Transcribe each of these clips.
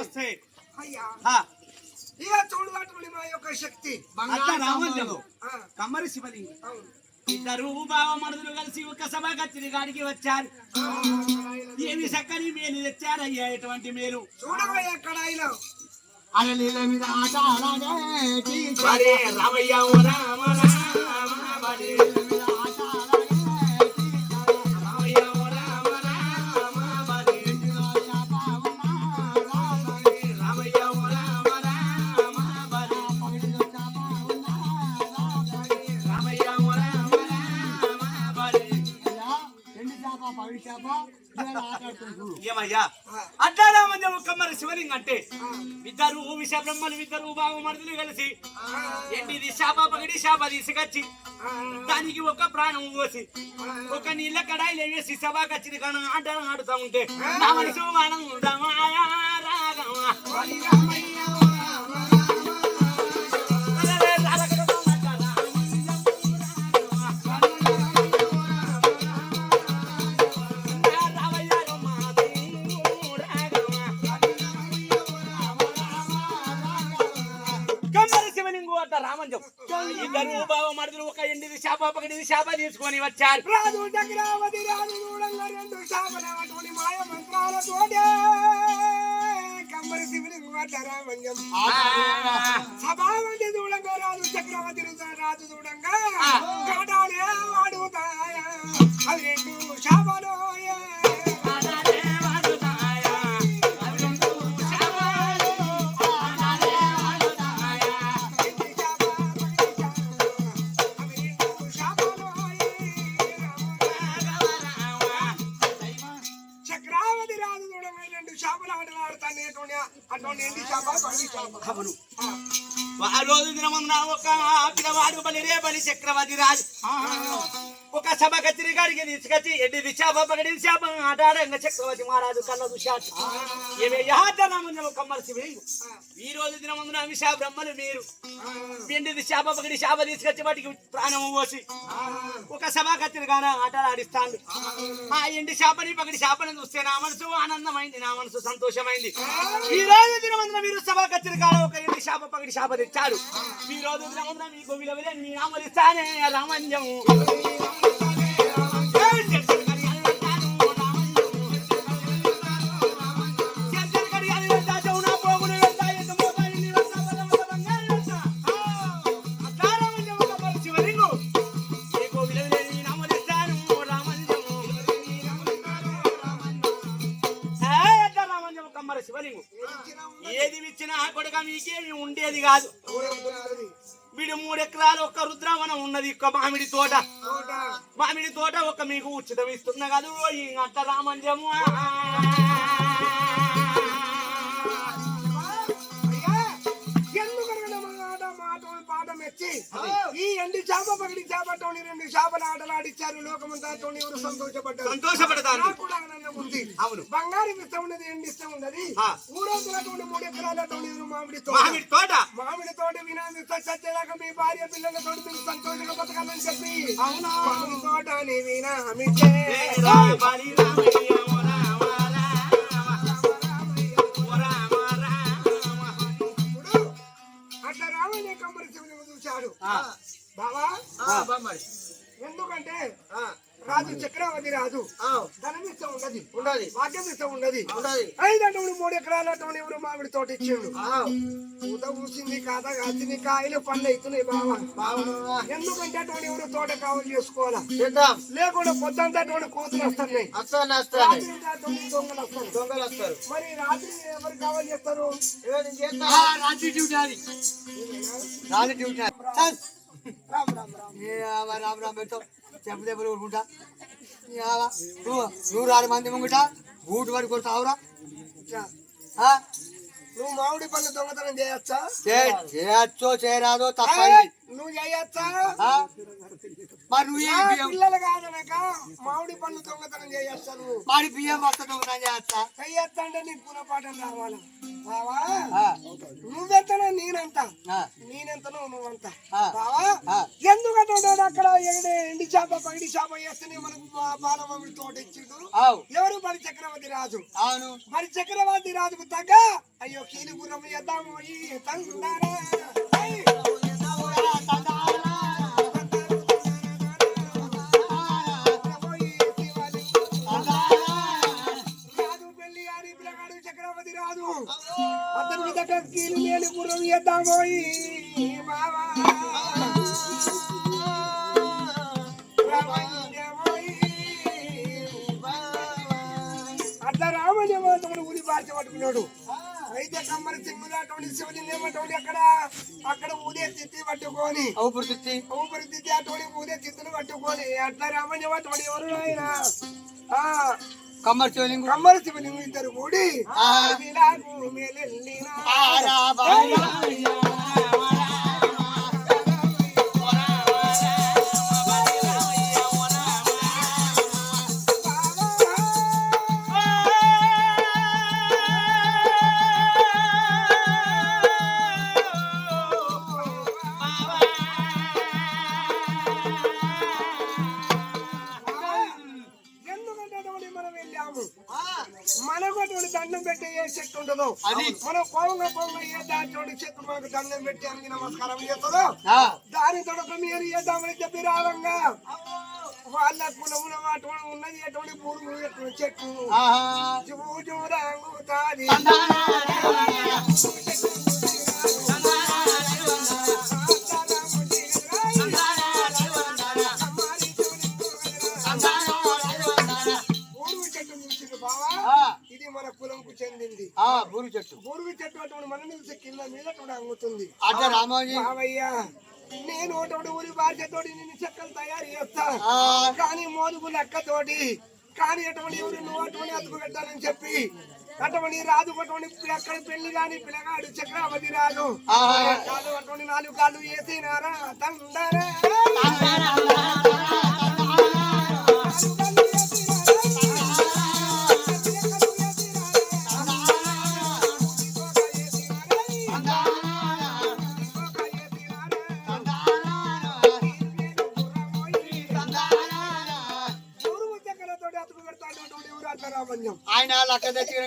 వస్తే అయ్యా ఆ, ఇక చూడబట్టుకుని మా యొక్క శక్తి కమ్మరి శివలింగం ఇద్దరు కలిసి ఒక సభ కత్తిరి గాడికి వచ్చారు ఏమి చక్కని మేలు తెచ్చారయ్యా ఎటువంటి మేలు చూడబోయే కడాయిలో అరలీల మీద ఆట ఆడాడే మరే రామయ్య రామ రామ ఏమయ్యా? అట్లా రామంజ ఒక్క మరి శివలింగం అంటే. ఇద్దరు విష బ్రహ్మలు ఇద్దరు బావ మరుదులు కలిసి ఎండిది శాప పగడి శాప తీసుకొచ్చి దానికి ఒక ప్రాణం పోసి ఒక నీళ్ళ కడాయిలు వేసి సభా కచ్చింది కానీ ఆట ఆడుతూ ఉంటే నా మనసు మనం రమాయా రాగమా. రామంజం ఇద్దరు బావ మరుదులు ఒక ఎండిది శాప పగడిది శాప తీసుకొని వచ్చారు. రాజు చక్రావతి రాజు చూడంగా రెండు శాపనటువంటి మాయ మంత్రాలతోటే కమ్మరి శివుని రామంజం సభావంతి చూడంగా రాజు చక్రవర్తి రాజు చూడంగా వాడుతాయా? అవి రెండు శాపలోయే అవును ఆ. రోజు దినమందున ఒక పిల్లవాడు బలి రే బలి చక్రవర్తి రాజు. ఒక సభ కత్తిరి గారికి తీసుకొచ్చి ఎడ్డి దిశాప పగడి శాప ఆటాడంగా చక్రవర్తి మహారాజు కళ్ళ దుషాట్ ఏమే యహాతనామంజం కమ్మల శివలింగు ఈ రోజు దినమందున విశా బ్రహ్మలు మీరు పిండి శాప పగడి శాప తీసుకొచ్చి వాటికి ప్రాణం పోసి ఒక సభా కత్తిరి ఆటలు ఆడిస్తాను ఆ ఎండి శాపని పగడి శాపని చూస్తే నా మనసు ఆనందమైంది నా మనసు సంతోషమైంది. ఈ రోజు దినమందున మీరు సభా కత్తిరి ఒక ఎండి శాప పగడి శాప తెచ్చారు. ఈ రోజు దినమందున మీకు విలువలే మీ నామలిస్తానే రామంజము ఉండేది కాదు. వీడు మూడు ఎకరాలు ఒక్క రుద్రావనం ఉన్నది ఒక్క మామిడి తోట. మామిడి తోట ఒక మీకు ఉచితం ఇస్తున్నా కాదు. ఈ అట్ట రామంజము మెచ్చి ఈ ఎండి చేప పగిడి చేపతోని రెండు చేపల ఆటలు ఆడిచ్చారు. లోకమంతా తోని ఎవరు సంతోషపడ్డారు? సంతోషపడతాను నాకు కూడా ఆనందం ఉంది. అవును. బంగారం ఇష్టం ఉన్నది ఎండి ఇష్టం ఉన్నది. మూడొంతులతోని మూడు ఎకరాలతోని ఎవరు మామిడి తోట? మామిడి తోట. మామిడి తోట వినాది సత్యదాకా మీ భార్య పిల్లలతో మీరు సంతోషంగా బతకాలని చెప్పి అవునా? మామిడి తోట నీ రామలి రామయ్య ఉన్నది ఉండదు భాగ్యం ఇష్టం ఉన్నది. ఉండదు ఐదంటే మూడు ఎకరాల తోని ఎవరు మామిడి తోట ఇచ్చిండు. పూత పూసింది కాత కాసింది కాయలు పళ్ళు అవుతున్నాయి బావా ఎందుకంటే అటువంటి ఎవరు తోట కావాలి చేసుకోవాలా? లేకుండా పొద్దంతా అటువంటి కోతులు వస్తున్నాయి. అటువంటి దొంగలు వస్తారు. దొంగలు వస్తారు. మరి రాత్రి ఎవరు కావాలి చేస్తారు? రాత్రి డ్యూటీ రాత్రి డ్యూటీ. రామ్ రామ్ రామ్ రామ్. రామ్ చెప్పు దెబ్బలు ఊరుకుంటా. రాడు మంది ముంగుట బూటు పడి కొడతావురా? నువ్వు మామిడి పళ్ళు దొంగతనం చేయొచ్చా? చేయొచ్చో చేయరాదో తప్ప నువ్వు చేయొచ్చా? మరి నువ్వు పిల్లలు కాదనక మామిడి పళ్ళు దొంగతనం చేయేస్తాను మరి బియ్యం వస్తా దొంగతనం చేస్తా చెయ్యొద్దంటే నీకు గుణపాఠం రావాలి? బావా నువ్వెంతనో నేనంత. నేనెంతనో నువ్వంత. బావా. ఎందుకంటే అక్కడ ఎండి చేప పగిడి చేప వేస్తేనే మనకు బాలమామిడి తోట ఇచ్చిండు ఎవరు? బలి చక్రవర్తి రాజు. అవును. మరి చక్రవర్తి రాజుకు తగ్గ. అయ్యో కీలు గుర్రం చేద్దాము ఈ అతనికి దగ్గర కీలు లేని గుర్రం చేద్దాము ఈ బావా అట్లా రామయ్యమోతముడు ఉలి బార్చ పట్టుకున్నాడు అయితే కమ్మరి సింగులాటోడి శివలింగం ఏమంటోడి అక్కడ అక్కడ ఊదే తిత్తి పట్టుకొని. పురుషుచ్చి ఊపిరితిత్తి అటువంటి ఊదే తిత్తులు పట్టుకొని. అట్లా రామయ్యమోతముడు ఎవరు ఆయన కమ్మర్ చోలింగు కమ్మరి శివలింగం ఇద్దరు కూడి మనకు అటువంటి దండం పెట్టి ఏ శక్తి ఉండదు అది. మనం పోంగ పోంగ ఏ దాంట్లో శక్తి మనకు దండం పెట్టి అన్ని నమస్కారం చేస్తుందో దాని తొడక మీరు చేద్దామని చెప్పి రావంగా వాళ్ళ కులమున అటువంటి ఉన్నది ఎటువంటి ఎటువంటి చెట్టు? రంగుతాది. పూర్వ ఆ, బూరు చెట్టు. పూర్వ చెట్టు అటువంటి మన నుంచి కింద మీద కూడా అంగుతుంది. అడ్డ రామోజీ బావయ్యా నేను ఒకటి ఊరి బాధ్యతోటి నేను చెక్కలు తయారు చేస్తా. కానీ మోదుగు లెక్కతోటి కానీ అటువంటి ఎవరు నువ్వు అటువంటి అతుకు పెట్టాలని చెప్పి అటువంటి రాజు అటువంటి అక్కడ పెళ్ళి కాని పిల్లగాడు రాజు. ఆ. కాళ్ళు అటువంటి నాలుగు కాళ్ళు వేసినారా? తందరా ఆయన లక్క తెచ్చిన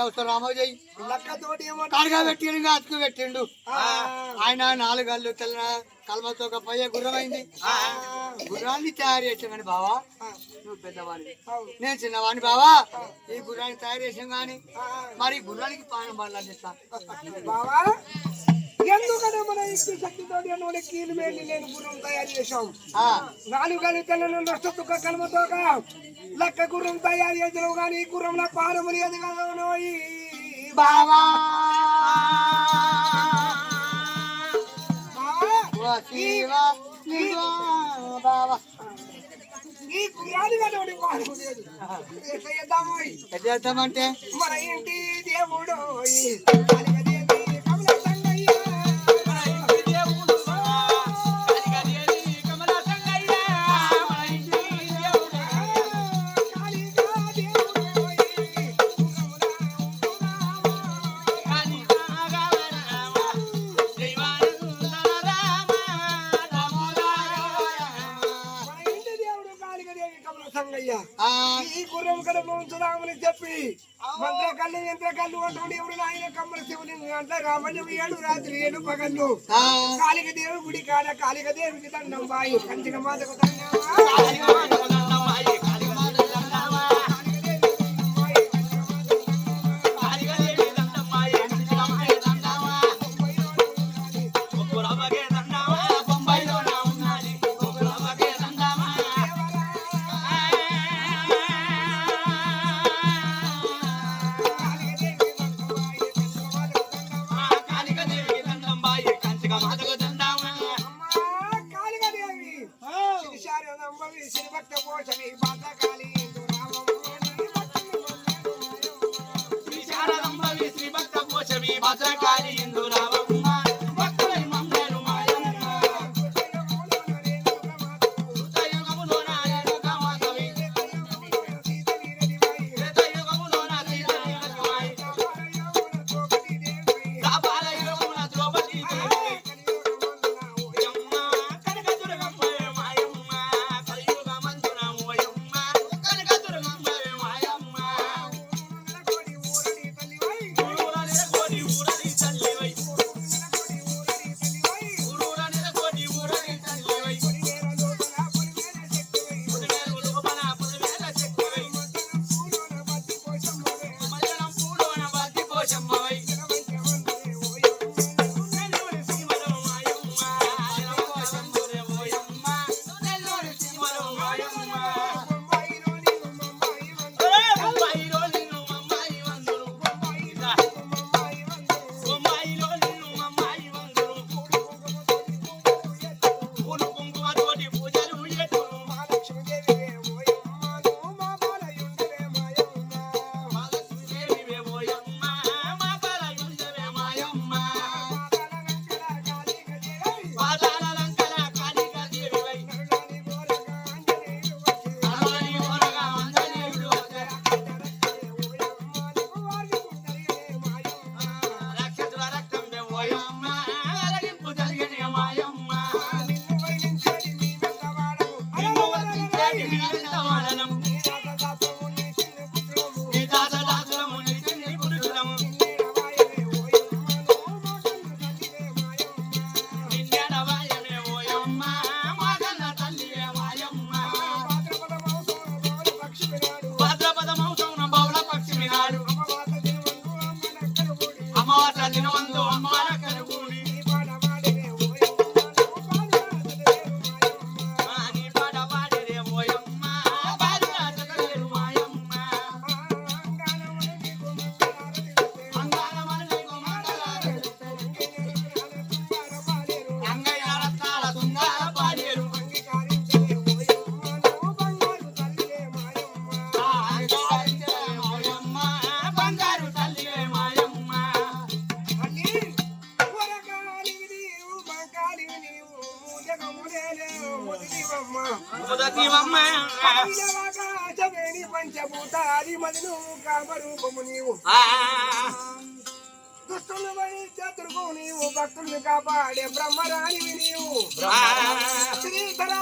అవసరం రామోజీ. లెక్కతోటి కాడుగా పెట్టిండు అతుకు పెట్టిండు. ఆయన నాలుగళ్ళు తెల్ల కలమతో ఒక పయ్య గుర్రమైంది. గుర్రాన్ని తయారు చేసామని బావా. నువ్వు పెద్దవాడివి. అవును. నేను చిన్నవాడిని బావా. ఈ గుర్రాన్ని తయారు చేసాం కానీ. మరి గుర్రానికి పానం పడాలంటా బావా. ఎందుకంటే మన యుక్తి శక్తితో నూనె కీలు వేలి నేను గుర్రం తయారు చేశాం నాలుగు కలితలను నష్టతుక కలమతోక లక్క గుర్రం తయారు చేసినావు కానీ ఈ గుర్రం నా పారము లేదు కదా. బావా బావా, చేద్దామంటే మన ఇంటి దేవుడు సంగయ్య. ఈ గుర్రం కడ ఉంచుదామని చెప్పి మంత్ర కళ్ళు యంత్ర కళ్ళు అటువంటి ఎవరు నాయన కమ్మల శివుని అంటే రామయ్య ఏడు రాత్రి ఏడు పగళ్ళు. కాళిక దేవి గుడి కాడ కాళిక దేవికి దండం బాయి. కంచిక మాతకు దండం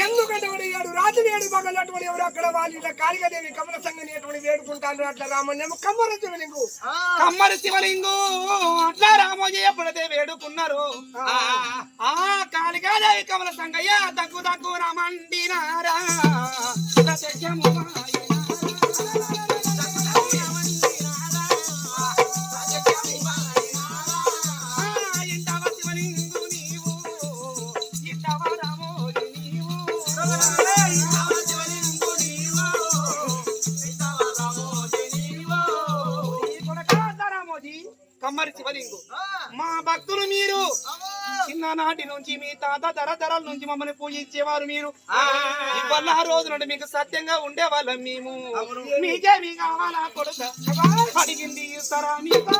ఎందుకంటే వాడు ఏడు రాజులు ఏడు మగలు అటువంటి ఎవరు? అక్కడ వాళ్ళు కాళికాదేవి కమల సంగని అటువంటి వేడుకుంటాను అట్లా రామన్యం కమ్మరచ్చు నీకు కమ్మరి శివలింగు. అట్లా రామోజయ పుడతే వేడుకున్నారు ఆ. కాళికాదేవి కమల సంగయ్య దగ్గు దగ్గు రమండినారా. ప్రత్యక్షము నుంచి మీ తాత తరతరాల నుంచి మమ్మల్ని పూజించేవారు మీరు. ఇవాళ ఆ రోజు నుండి మీకు సత్యంగా ఉండేవాళ్ళం మేము. మీకే మీ కావాలా కొడుక? అడిగింది ఇస్తారా మీకు?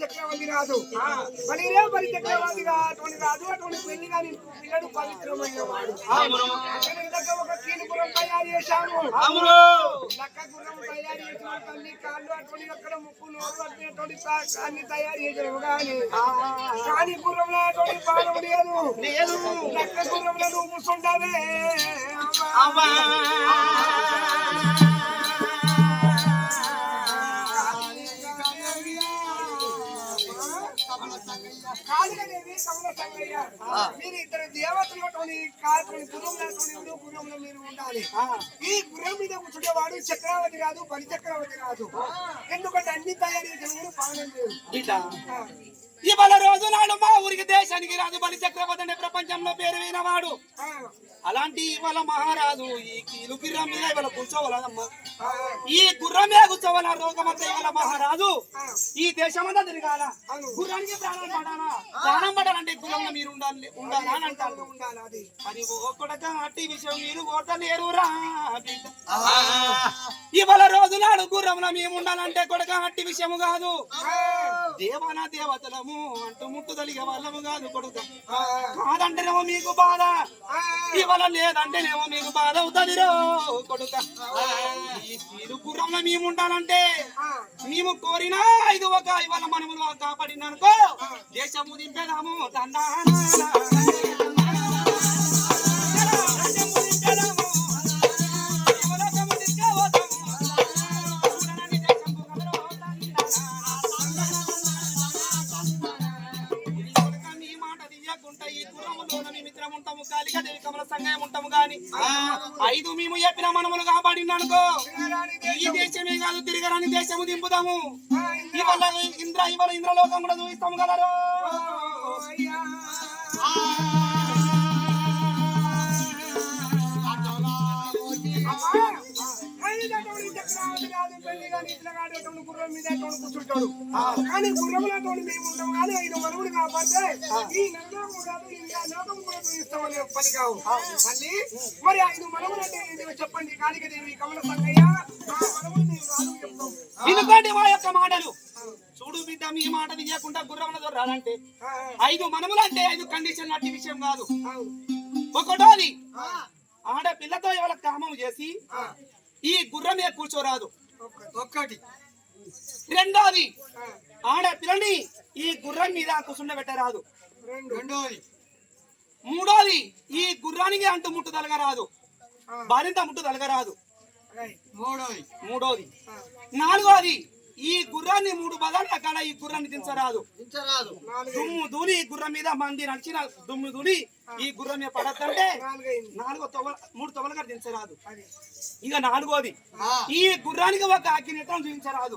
చక్రవర్తి రాదు బలిరే బలి చక్రవర్తిగా అటువంటి రాదు అటువంటి పెళ్ళి కానీ పిల్లడు పవిత్రమైన వాడు ఒక కీలుపురం తయారు చేశాము. అవును లక్క గుర్రం తయారు చేసిన తల్లి కాళ్ళు అటువంటి అక్కడ ముక్కు నోరు అటువంటి అన్ని తయారు చేసినాము కానీ కానీ గుర్రంలో అటువంటి పానం లేదు. లేదు. లక్క గుర్రంలో నువ్వు కూర్చుంటావే. అవ్వా. కాళికాదేవి కమల సంగయ్య మీరు ఇద్దరు దేవతలతోని కాల్కొని గుర్రంలోని గుర్రంలో మీరు ఉండాలి. ఈ గుర్రం మీద కూర్చుంటేవాడు చక్రవర్తి కాదు బలి చక్రవర్తి కాదు. ఎందుకంటే అన్ని తయారు చేసిన పానం లేదు. ఇవాళ రోజు నాడు మా ఊరికి దేశానికి రాజు బలి చక్రవర్తి అనే ప్రపంచంలో పేరు వినవాడు. అలాంటి ఇవాళ మహారాజు ఈ కీలు గుర్రం మీద ఇవాళ కూర్చోవాలమ్మా ఈ గుర్రం మీద కూర్చోవాల రోగమంతా ఇవాళ మహారాజు? ఈ దేశమంతా తిరగాల? గుర్రానికి ప్రాణం పడాలా? ప్రాణం పడాలంటే గుర్రంలో మీరు ఉండాలి ఉండాలా అని అంటారు. ఉండాలి అది? కొడక అట్టి విషయం మీరు ఓటలేరురా. ఇవాళ రోజు నాడు గుర్రంలో మేము ఉండాలంటే కొడక అట్టి విషయము కాదు. దేవన దేవతలము అంటూ ముట్టు తలిగే వాళ్ళము కాదు కొడుక. కాదంటేనేమో మీకు బాధ. ఇవాళ లేదంటేనేమో మీకు బాధ అవుతుంది రో కొడుక ఈ తీరు గుర్రంలో మేము ఉండాలంటే మేము కోరిన ఐదు ఒక ఇవాళ మనములు కాపాడిననుకో దేశము దింపేదాము దండానా. ఐదు మేము చెప్పిన మనములు కాబడింది అనుకో ఈ దేశమే కాదు తిరగరాని దేశము దింపుదాము. ఇవాళ ఇంద్ర ఇవాళ ఇంద్రలోకం కూడా చూపిస్తాము కదా రో. కానీ గుర్రములతో మేము ఉంటాం. కానీ ఐదు మనుగుడు కాపాడితే ఈ నరలోకము కాదు ఇండియా లోకం కూడా చూపిస్తామని పని కావు. మళ్ళీ మరి ఐదు మనుగులు అంటే ఏంటివో చెప్పండి. కాళికదేవి కమల సంగయ్య వినుకోండి మా యొక్క మాటలు. చూడు బిడ్డ మీ మాట విజయకుండా గుర్రములతో రాలంటే ఐదు మనములు అంటే ఐదు కండిషన్ అట్టి విషయం కాదు. ఒకటోది ఆడపిల్లతో ఎవరి కామం చేసి ఈ గుర్రం మీద కూర్చోరాదు. ఒక్కటి. రెండోది ఆడపిల్లని ఈ గుర్రం మీద కూర్చుండబెట్టరాదు. రెండు. రెండోది మూడోది ఈ గుర్రానికి అంటు ముట్టు తలగరాదు. ఆ, బారింత ముట్టు తలగరాదు. రైట్. మూడోది. మూడోది. నాలుగోది ఈ గుర్రాన్ని మూడు బదాల కాడ ఈ గుర్రాన్ని దించరాదు. దుమ్ము దూని ఈ గుర్రం మీద మంది నడిచిన దుమ్ము దూని ఈ గుర్రం మీద పడద్దంటే నాలుగో తొవ మూడు తొవలుగా దించరాదు. అది. ఇక నాలుగోది ఈ గుర్రానికి ఒక అగ్గినేత్రం చూపించరాదు.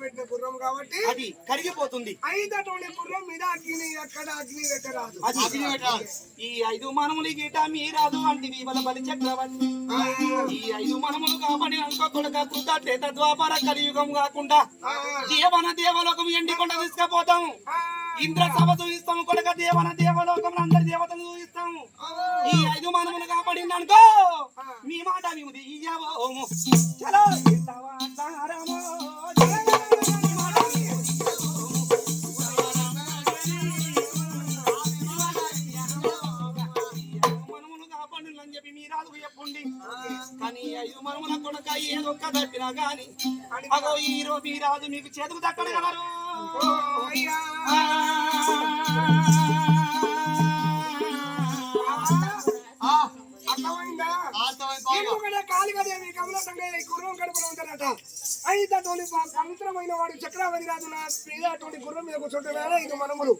పెట్టిన గుర్రం కాబట్టి అది కరిగిపోతుంది. ఐదటువంటి గుర్రం మీద అగ్ని ఎక్కడ అగ్ని పెట్టరాదు. అది అగ్ని పెట్టాలి ఈ ఐదు మనములు గీట మీరాదు అంటే వివల బలి చక్రవర్తి. ఈ ఐదు మనములు కాబట్టి అనుకో కొడక కృత ద్వాపర కలియుగం కాకుండా దేవన దేవలోకం ఎండికొండ తీసుకుపోతాము ఇంద్ర సభ చూపిస్తాము కొడక దేవన దేవలోకం అందరి దేవతలు చూపిస్తాము ఈ ఐదు మనములు కాపాడింది అనుకో మీ మాట మేము దియ్యబోము చలో చెప్పి మీ రాదు చెప్పండి. కానీ ఐదు మనముల కొడక ఏదొక్క తప్పినా కానీ అగో ఈ రోజు రాజు మీకు చేతుకు దక్కడు కదా ఆ, అర్థమైందా అర్థమైంది బాగా. ఎందుకంటే కాళికదేవి కమల సంగయ్య ఈ గుర్రం కడుపులో ఉంటారట అయితటువంటి పవిత్రమైన వాడు చక్రవర్తి రాజు నా మీద గుర్రం మీద కూర్చుంటే వేళ ఇది మనములు.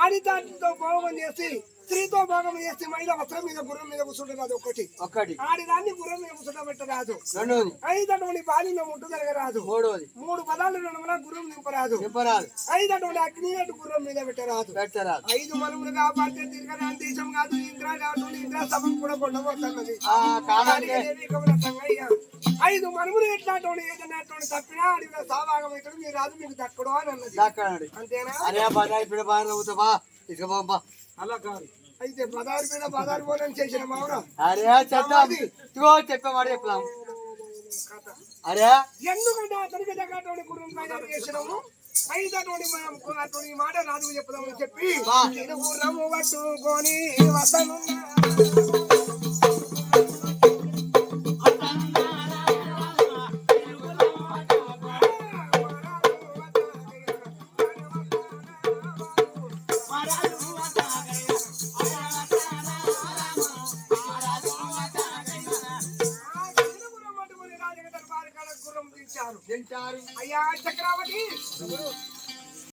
ఆడితాటితో భోగం చేసి స్త్రీతో భోగం చేసి మహిళ వస్త్రం మీద గుర్రం మీద కూర్చుంటే రాదు ఒకటి ఒక్కటి. ఆడిదాన్ని గుర్రం మీద కూర్చోబెట్టరాదు రెండోది. అయితటువంటి బాల్యం ఉంటుందరగరాదు మూడోది. మూడు పదాలు నడమల గుర్రం నింపరాదు. నింపరాదు. అయితటువంటి అగ్ని అటు గుర్రం మీద పెట్టరాదు. పెట్టరాదు. ఐదు మనుములు కాపాడితే తిరగరాని దేశం కాదు ఇంద్ర కాబట్టి ఇంద్ర సభం కూడా కొండబోతున్నది. ఐదు మనుములు ఎట్లాంటి ఏదైనా అటువంటి తప్పినా అడిగిన సాభాగం అవుతాడు మీ రాజు మీకు దక్కడు అని అన్నది. అంతేనా? అరే బాగా ఇప్పుడు బాగా నవ్వుతావా? ఇసుక అలా కాదు అయితే పదహారు మీద పదహారు పోలని చేసిన మామూలు అరే చెప్తాం ఇదిగో చెప్పే అరే. ఎందుకంటే అతనికి గురువు తయారు చేసినాము? అయితే అటువంటి మాట రాజు చెప్పుదామని చెప్పి పట్టుకొని వస్తాను